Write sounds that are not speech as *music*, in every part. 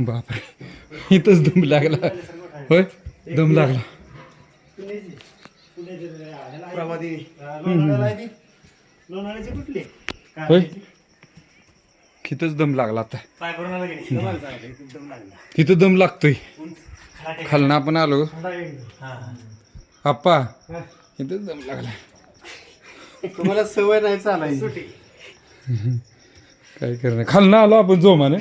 बापरे. इथंच दम लागला. होय? दम लागला. होय? इथंच दम लागला आता. इथं दम लागतोय. खालनं आपण आलो. हा. आप्पा इथंच दम लागला. तुम्हाला सवय नाही चालायची. काय करणार? खालनं आलो आपण जोमाने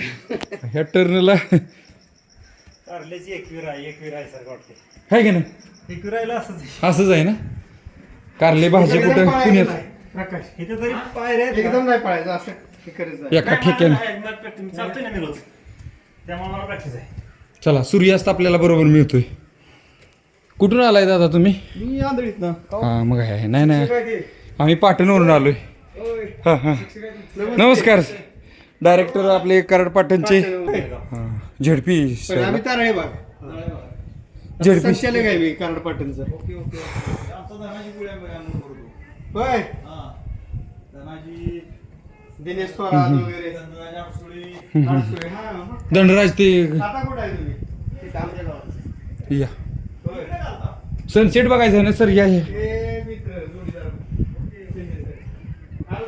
ह्या टर्नला. कारल्याची एकवीर आहे एकवीर आहे सारखं वाटते आहे की नाही? एकवीर राहिला असंच आहे. असंच आहे ना? कारले भाजी कुठं? पुण्यात. प्रकाश इथे तरी पायऱ्या आहेत का? एकदम नाही पळायचं असं हे करायचं एका नाही, ठेक्यानं मला- मला practice- मी चालतोय ना मी रोज. त्यामुळे मला प्रॅक्टिस आहे. चला सूर्यास्त आपल्याला बरोबर मिळतोय. कुठून आलाय दादा तुम्ही? मी आंधळीत ना हा? मग आहे. नाही नाही. काय आम्ही पाटणवरून आलोय. हा हा. नमस्कार. डायरेक्टर आपले कराड पाटणचे. हा, झेडपी पण आम्ही तारळे बघ झेडपी. संचालक आहे मी कराड पाटणचा. होय? दिनेश वगैरे. हा, मग. दंडराज ते आता कुठं आहे तुम्ही? तिथं आमच्या गावात. या. होय. सनसेट बघायचं आहे ना सर या मित्र जोडीदार.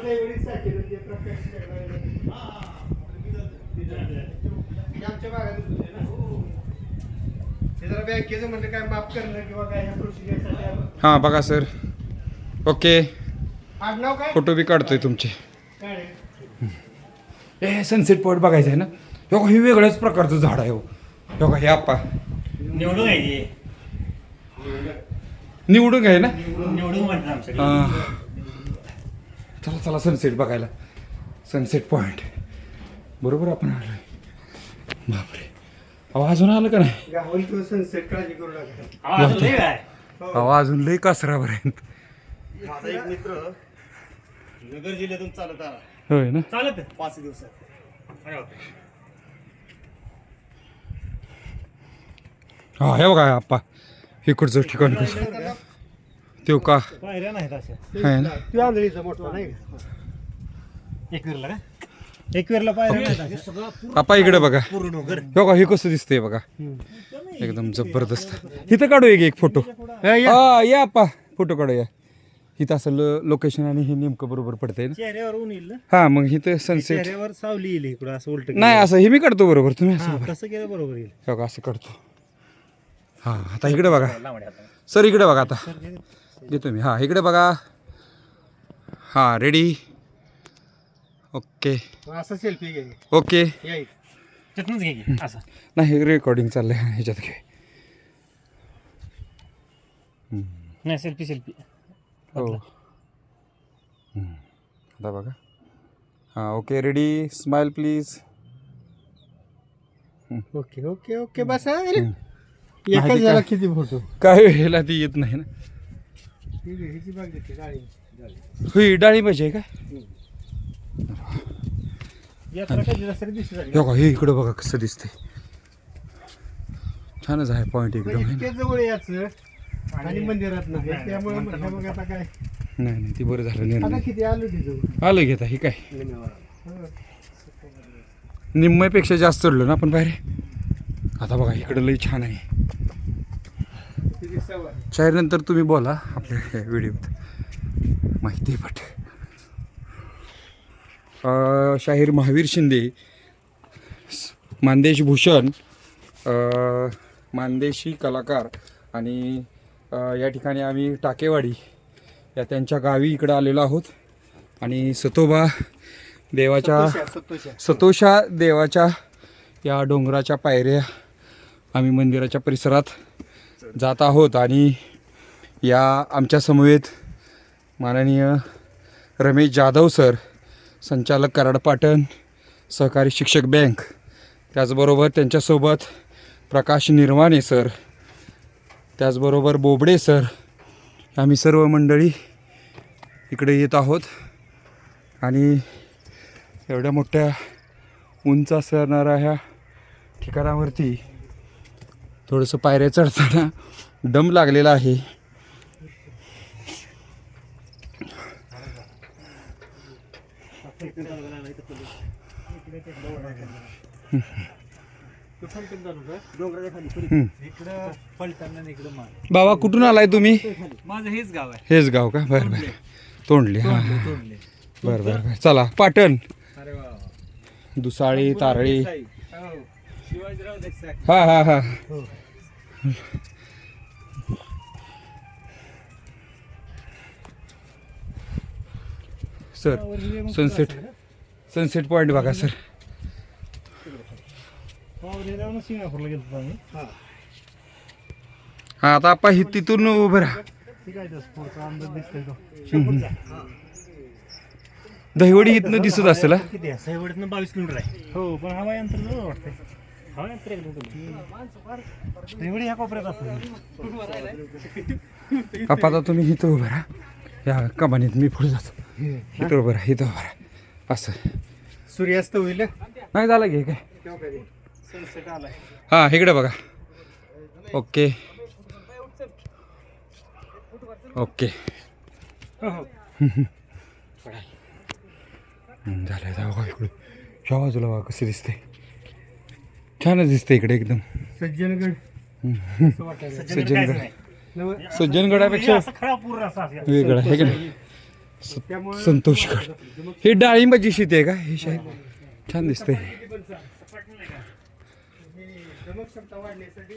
एवढीच प्रकाश शेळके. हे आमच्या भागातच होते ना ते जरा बँकेचं म्हणलं काय माफ करणं किंवा काय ह्या प्रोसिजरसाठी आलं. हा बघा सर. ओके. फोटो बी काढतोय तुमचे? ए सनसेट पॉईंट बघायचं आहे ना? बघा, हे वेगळ्याच प्रकारचं झाड आहे हो. हे बघा हे आप्पा निवडून आहे. निवडून आहे ना? निवडून. चला चला सनसेट बघायला. सनसेट पॉईंट बरोबर आपण आलोय. बापरे. अहो अजून आलं का नाही? गावाला किंवा सनसेट काळजी करू नका. आवाज होतोय काय अहो अजून लई कासरावर आहेत माझा एक मित्र नगर जिल्ह्यातून चालत आला. होय ना? चालत पाच दिवसात. अरे बापरे. हा हे बघा आप्पा. इकडचं ठिकाण कसं? तो का? पायऱ्या नाहीत अशा. आहे ना? आंधळीचा मोठा नाही का? एकवीरला का एकवीरला आप्पा इकडे बघा. हे बघा हे कसं दिसतंय बघा. एकदम जबरदस्त. इथं काढू एक एक फोटो. हा या आप्पा फोटो काढूया इथं असं लोकेशन आणि हे नेमकं बरोबर पडतंय ना. चेहऱ्यावर ऊन येईल ना? हा मग इथं सनसेट चेहऱ्यावर सावली येईल इकडं असं उलट नाही असं हे मी काढतो बरोबर तुम्ही असं बघा. तसं केलं बरोबर येईल. हे बघा असं काढतो. हा आता इकडे बघा. सर इकडे बघा आता. घेतो मी. हा इकडे बघा. हा रेडी ओके. असं सेल्फी घे. ओके. या इथं. तिथूनच घे की, असं. नाही रेकॉर्डिंग चाललंय. *laughs* ह्याच्यात घे. नाही सेल्फी सेल्फी हो. हम्म. आता बघा. हां okay ready smile please okay okay okay बस हा, अरे. एकाच? झाला किती फोटो काय वेळेला ती येत नाही ना. ह्याची बाग घेतली डाळिंबची. होई डाळी. पाहिजे का यात्रा कधी दसऱ्या दिवशी झाली हे बघा हे इकडं बघा कसं दिसतंय. छानच आहे पॉईंट एकदम म्हणजे जवळ याचं आणि मंदिरात नाही. त्यामुळे म्हटलं मग आता काय? नाही नाही ती बरं झालं आता किती आलो तिथं आलं घेता ही काय? निम्म्यापेक्षा जास्त चढलो ना आपण बाहेर? आता बघा इकडं लई छान आहे. सवय शाहीर तुम्ही बोला आपल्या व्हिडिओत माहिती पट अं, शाहीर महावीर शिंदे स- मानदेश भूषण मानदेशी कलाकार आणि या ठिकाणी आम्ही टाकेवाडी या त्यांच्या गावी इकडं आलेलो आहोत. आणि सतोबा देवाच्या सतोषा देवाच्या या डोंगराच्या पायऱ्या आम्ही मंदिराच्या परिसरात जात आहोत. आणि या आमच्या समवेत माननीय रमेश जाधव सर संचालक कराड पाटण सहकारी शिक्षक बँक. त्याचबरोबर त्यांच्यासोबत प्रकाश निर्वाणे सर त्याचबरोबर बोबडे सर आम्ही सर्व मंडळी इकडे येत आहोत. आणि एवढ्या मोठ्या उंच असणाऱ्या ह्या ठिकाणावरती थोडंसं पायऱ्या चढताना दम लागलेला आहे. इकडं पलटण आणि इकडं मान बाबा कुठून आलाय तुम्ही? माझं हेच गाव आहे. हेच गाव का? बरं बरं. तोंडली हां तोंडले बरं बरं बरं. चला पाटण. अरे वा दुसाळी तारळी. हो. शिवाजीराव देसाई हा हा. हा सर सनसेट सनसेट पॉईंट बघा सर. सिंगापूरला गेलो आम्ही. हा. आता आपण हि तिथून उभं राहा. ठीक आहे स्पोर्टचा अंदाज दिसतोय तो. दहिवडी इथनं दिसत असेल हा? किती आहे? सैवडीतनं बावीस किलोमीटर आहे. हो पण हवा यंत्र जवळ वाटतंय. हवा यंत्र एकदम सैवडी ह्या कोपऱ्यात असेल. आपा आता तुम्ही इथं उभं राहा. या कमानीत मी पुढे जातो. इथं उभं राहा इथं उभं राहा. असं. सूर्यास्त होईल. नाही झालं घे काय? हां इकडे बघा. ओके. ओके. झालं बघा इकडे ह्या बाजूला बघा कसं दिसतंय. छानच दिसतंय इकडे एकदम. सज्जनगड. सज्जनगड. सज्जनगडापेक्षा. वेगळं आहे का संतोषगड. हे डाळिंबाची शेती आहे का? हे शायद छान दिसतंय. क्षमता वाढण्यासाठी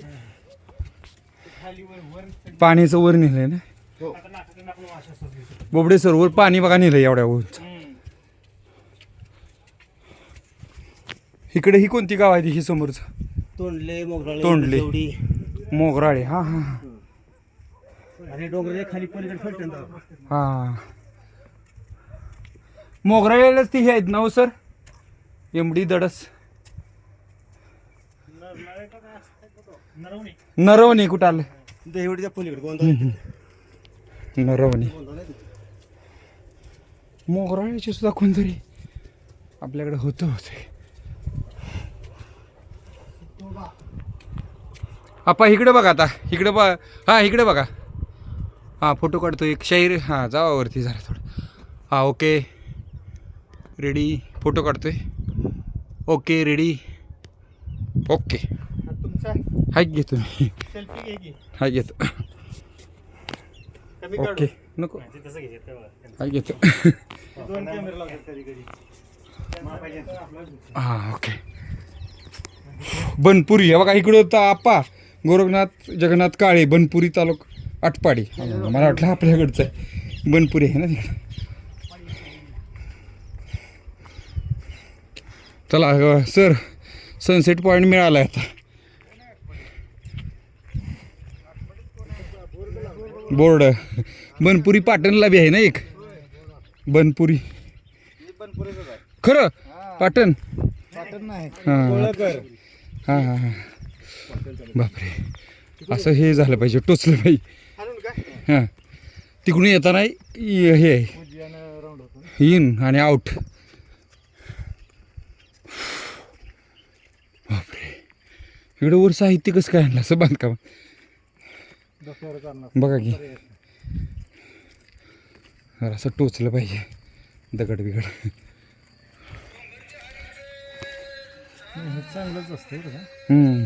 खाली वर वर पाण्याचं वर नेलंय ना? आता आपलं माशा असतात. बोबडे सरोवर पाणी बघा नेलंय एवढ्या उंच हम्म. इकडे ही कोणती गाव आहे ही समोरचं? तोंडले मोगराळे तोंडले. मोगराळे हा हा. हा. आणि डोंगराच्या खाली पलीकडे फलटण हा. मोगराळेलाच ती हे आहेत ना हो सर? एमडी दडस. नरवणे. कुठं आलं? दहिवडीच्या पलीकडे गोंधळ नरवणे. मोगराळ्याचे सुद्धा कोणतरी आपल्याकडे होतं होते. आपा इकडे बघा आता. इकडे बघा. हा इकडे बघा. हां फोटो काढतो. एक शाहीर हां जावा वरती जरा थोडं. हां ओके रेडी फोटो काढतोय. Okay ready okay. तुमचा? हाय घेतो मी सेल्फी घे की? हाय घेतो. कमी ओके. नको. तसं. हाय घेतो. दोन कॅमेरा लावतात कधी. कधी मापायचे. हां ओके. बनपुरी. हे बघा इकडं होता आप्पा गोरखनाथ जगन्नाथ काळे बनपुरी तालुक आटपाडी. मला वाटलं आपल्याकडचं आहे. बनपुरी आहे ना तिकडं. चला अ, सर सनसेट पॉईंट मिळाला आहे आता. बोर्ड. बनपुरी पाटणला बी आहे ना एक? बनपुरी. खरं? पाटण? हां. हां हां हां. बापरे. असं हे झालं पाहिजे टोचलं पाहिजे. हां. तिकडून येताना हे आहे. इन आणि आउट इकडं वर साहित्य कसं काय आणलं? असं बांधकाम. बघा की. असं टोचलं पाहिजे. दगड बिगड. चांगलंच असतं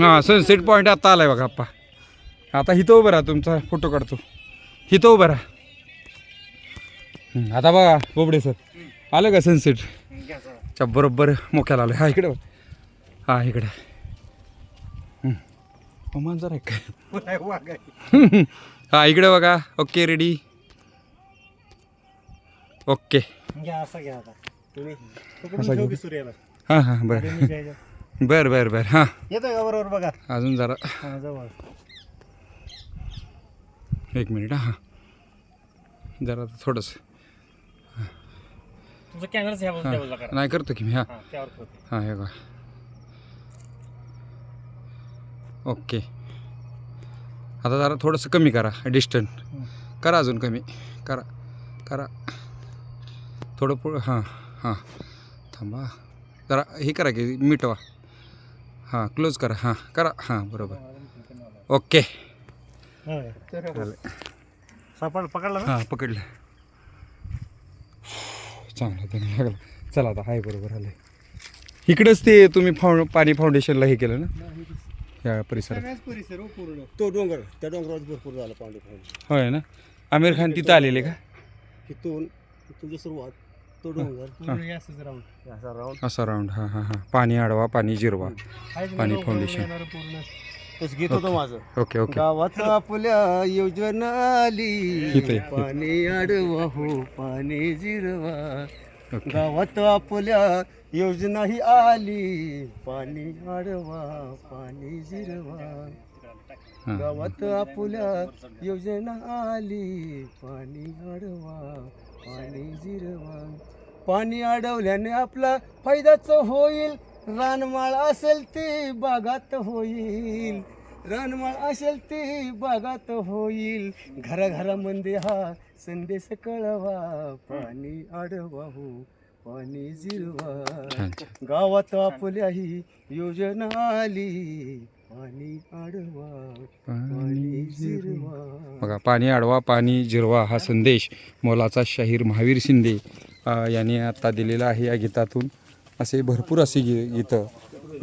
हा सनसेट पॉईंट आता आलाय बघा आप्पा. आता इथं उभं राहा तुमचा फोटो काढतो. इथं उभं राहा. आता बघा बोबडे सर आलं का सनसेट. च्या बरोबर मोक्याला आलं हा इकडे. हा इकडे. मांजर आहे काय. हा इकडे बघा. Okay ready okay. असा घ्या हां हां बरं. बरं बरं बरं. हां. येतोय का बरोबर बघा? अजून जरा. हा जवळ. एक मिनिट हां. जरा थोडंसं. तुमचा कॅमेराच ह्या बाजूला- त्या बाजूला हां करा नाही करतो की मी हां. हा त्यावर ठेवते. हां हे बघा. ओके. आता जरा थोडंसं कमी करा डिस्टन्स. करा अजून कमी. करा करा. थोडं पुढं हां हां. थांबा. जरा हे करा की मिटवा. हां क्लोज करा. हां करा. हां बरोबर. ओके. सापड पकडला ना? हां पकडलं. चांगलं त्याने लागलं. चला आता हाय बरोबर आलं इकडंच ते तुम्ही फाउंड पाणी फाउंडेशनला हे केलं ना? या परिसरात. परिसर हो पूर्ण. तो डोंगर त्या डोंगरावर भरपूर झाला पाणी पाणी होय ना? आमिर खान तिथं आलेले का? तिथून तुझं सुरुवात तो डोंगर पूर्ण हे असंच राहून असा राऊंड असा राऊंड हां हां हां. पाणी आडवा पाणी जिरवा. आहेच पाणी डोंगर फाउंडेशन. येणारं पूर्ण. तसं गीत होतं माझं. ओके ओके गावात आपल्या योजना आली. पाणी आडवा हो पाणी जिरवा. ओके गावात आपल्या योजना ही आली. पाणी आडवा पाणी जिरवा. हां. गावात आपल्या योजना आली. पाणी अडवा पाणी जिरवा पाणी अडवल्याने आपला फायदाच होईल. रानमाळ असेल ते बागात होईल. रानमाळ असेल ते बागात होईल. घराघरामध्ये हा संदेश कळवा. पाणी अडवा हो पाणी जिरवा. गावात आपल्या ही योजना आली. पाणी आडवा पाणी जिरवा. बघा पाणी आडवा पाणी जिरवा हा संदेश मोलाचा शाहीर महावीर शिंदे यांनी आता दिलेला आहे या गीतातून. असे भरपूर असे गी गीतं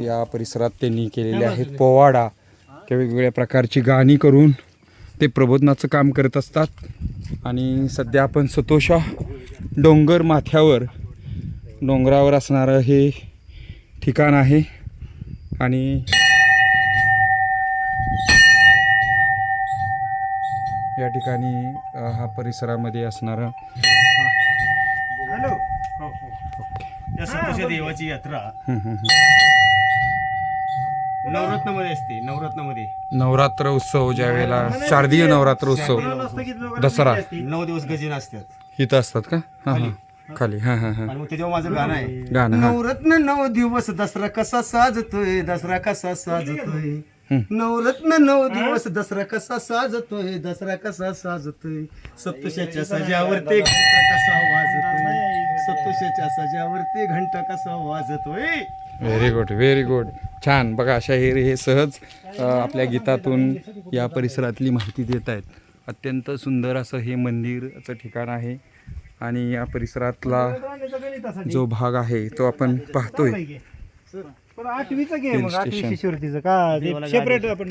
या परिसरात त्यांनी केलेले आहेत. पोवाडा किंवा वेगवेगळ्या प्रकारची गाणी करून ते प्रबोधनाचं काम करत असतात. आणि सध्या आपण सतोषा डोंगर माथ्यावर डोंगरावर असणारं हे ठिकाण आहे. आणि या ठिकाणी हा परिसरामध्ये असणारा हॅलो. हो हो. त्या सतोषा देवाची यात्रा. हं, हं, हं. नवरत्नमध्ये असते नवरत्नमध्ये. नवरात्र उत्सव ज्या वेळेला शारदीय नवरात्र उत्सव. दसरा. नऊ दिवस गजीन असतात. इथं असतात का? हां हां. खाली. हां हां हां. आणि मग त्याच्यावर माझं गाणं आहे. गाणं हां. नवरत्न नऊ दिवस दसरा कसा साजतोय दसरा कसा साजतोय. नवरत्न नऊ दिवस दसरा कसा साजतोय दसरा कसा साजतोय? सप्तशाच्या सजावरती घंटा कसा वाजतोय सप्तशाच्या सजावरती घंटा कसा वाजतोय? व्हेरी गुड व्हेरी गुड छान. बघा शाहीर हे सहज अ, आपल्या गीतातून या परिसरातली माहिती देत आहेत. अत्यंत सुंदर असं हे मंदिरचं ठिकाण आहे. आणि या परिसरातला जो भाग आहे तो आपण पाहतोय. पण आठवीचा गेम Hill मग आठवी. शिष्यवृत्तीचं. का? सेपरेट आपण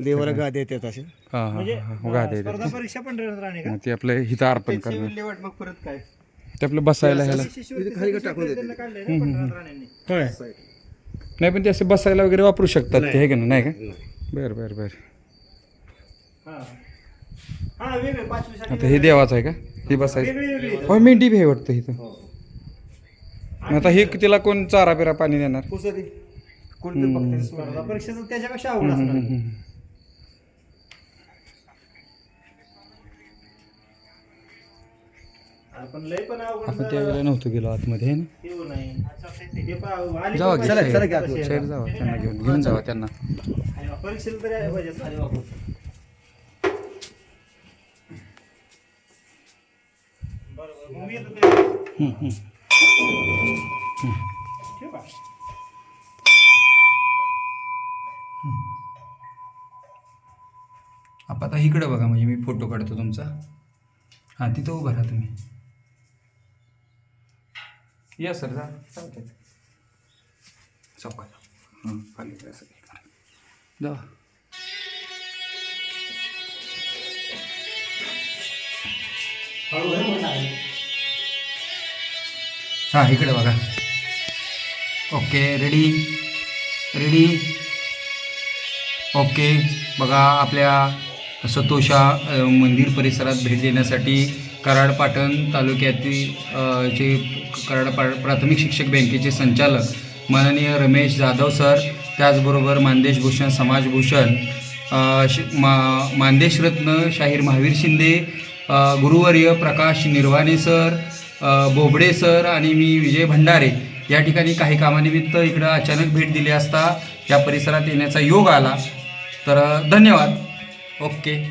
देवाला गाद येतात असे हां हां म्हणजे हां हां. गादे स्पर्धा परीक्षा पण राहणे का? ते आपलं हिथं अर्पण करणं मग परत काय? ते आपलं बसायला ह्याला खाली टाकून देते. होय. नाही पण ते असे बसायला वगैरे वापरू शकतात ते हे का नाही? का? बरं बरं बरं. हा. हा, आता हे देवाचं आहे का? हे बसायचं. हो मेंढी बी आहे वाटतं इथं. मग आता हे तिला कोण चारा बिरा पाणी देणार कुसरी कोणतं बघते स्पर्धा परीक्षेचं त्याच्यापेक्षा अवघड असणार हम्म, हम्म. आपण लय पण अवघड आपण त्यावेळेला नव्हतो गेलो आतमध्ये है ना येऊ नाही हे पहा, आली जावा पण की पाहिजे. शाहीर. चला की आतमध्ये. शाहीर जावा त्यांना घेऊन घेऊन जावा त्यांना परीक्षेला तरी आले पाहिजे सारे वापरून. बरोबर मग मी येतो ते. हम्म, हम्म. ठेवू. आता इकडे बघा म्हणजे मी फोटो काढतो तुमचा. हां तिथं उभं राहा तुम्ही. या सर जा. चालतंय. चौकात. हां खाली जा. सगळी. हां इकडे बघा. ओके रेडी रेडी ओके बघा आपल्या सतोषा मंदिर परिसरात भेट देण्यासाठी कराड पाटण तालुक्यातील जे कराड पा प्राथमिक शिक्षक बँकेचे संचालक माननीय रमेश जाधव सर त्याचबरोबर मानदेश भूषण समाजभूषण अ, श मा मानदेशरत्न शाहीर महावीर शिंदे गुरुवर्य प्रकाश निर्वाणे सर बोबडे सर आणि मी विजय भंडारे या ठिकाणी काही कामानिमित्त इकडं अचानक भेट दिली असता या परिसरात येण्याचा योग आला. तर धन्यवाद. ओके.